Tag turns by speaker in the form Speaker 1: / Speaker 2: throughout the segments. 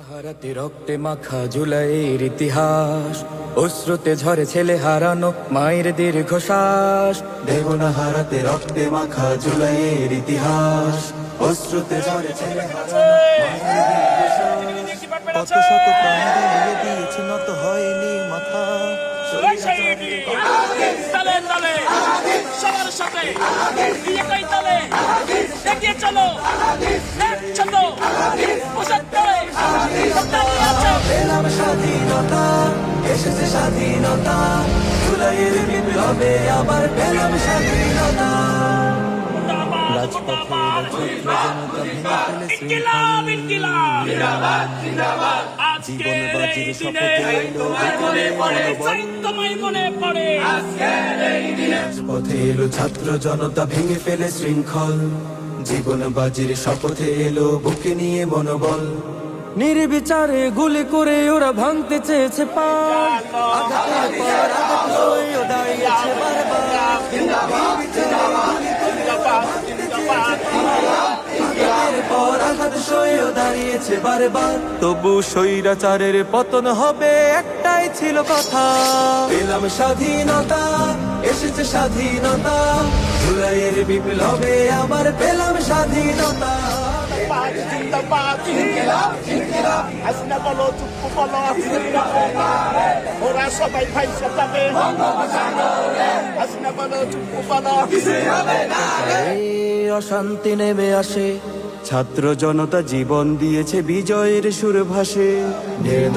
Speaker 1: হারাতে রক্তে মাখা জুলাইয়ের ইতিহাস। অশ্রুতে ঝরে ছেলে হারানো মায়ের দীর্ঘশ্বাস।
Speaker 2: দেব না হারাতে রক্তে মাখা জুলাইয়ের ইতিহাস। অশ্রুতে ঝরে ছেলে
Speaker 3: কত শত প্রাণ বিলিয়ে দিয়েছি, নত হয়নি মাথা।
Speaker 4: সবার সাথে চলো।
Speaker 2: স্বাধীনতা এসেছে স্বাধীনতা জুলাইয়ের বিপ্লবে আবার পেলাম স্বাধীনতা
Speaker 3: রাজপথে জীবন বাজির শপথে
Speaker 4: মনে
Speaker 3: মনে
Speaker 4: মনে
Speaker 2: এলো ছাত্র জনতা ভেঙে ফেলে শৃঙ্খল। জীবন বাজির শপথে এলো, বুকে নিয়ে মনোবল।
Speaker 1: নির্বিচারে গুলি করে ওরা ভাঙতে চেয়েছে
Speaker 3: তবু স্বৈরাচারের পতন হবে, একটাই ছিল কথা।
Speaker 2: পেলাম স্বাধীনতা, এসেছে স্বাধীনতা। জুলাইয়ের বিপ্লবে আবার পেলাম স্বাধীনতা।
Speaker 4: জিন্দাবাদ জিন্দাবাদ হাসিনা বলো চুপ্পু বলো ওরা সবাই ভাই যাবে হাসিনা বলো চুপ্পু বলো
Speaker 1: এই অশান্তি নেমে আসে
Speaker 3: ছাত্র জনতা জীবন দিয়েছে বিজয়ের সুর ভাসে
Speaker 2: দেড়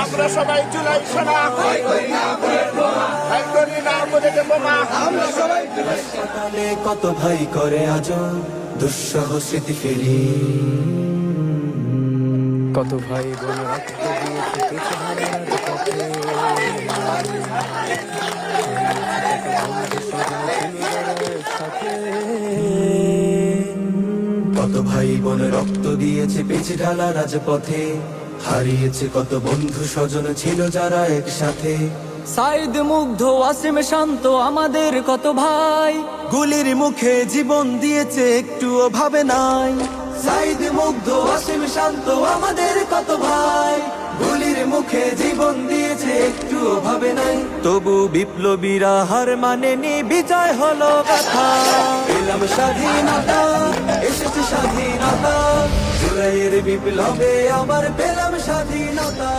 Speaker 4: আমরা সবাই জুলাই সোনা।
Speaker 2: কত ভাই করে আজ দুঃসহ স্মৃতি ফেরি।
Speaker 1: কত ভাই বোন
Speaker 2: কত ভাই বোন রক্ত দিয়েছে পেছে ঢালা রাজপথে। হারিয়েছে কত বন্ধু স্বজন ছিল যারা একসাথে।
Speaker 1: সাইদ মুগ্ধ ওয়াসিম শান্ত আমাদের কত ভাই?
Speaker 3: গুলির মুখে জীবন দিয়েছে একটুও ভাবে নাই।
Speaker 2: সাইদ মুগ্ধ অসীম শান্ত আমাদের কত ভাই? গুলির মুখে জীবন দিয়েছে একটু ভাবে নাই।
Speaker 3: তবু বিপ্লবীরা হার মানেনি বিজয় হলো কথা।
Speaker 2: পেলাম স্বাধীনতা এসেছে স্বাধীনতা। জুলাইয়ের বিপ্লবে আমার পেলাম স্বাধীনতা।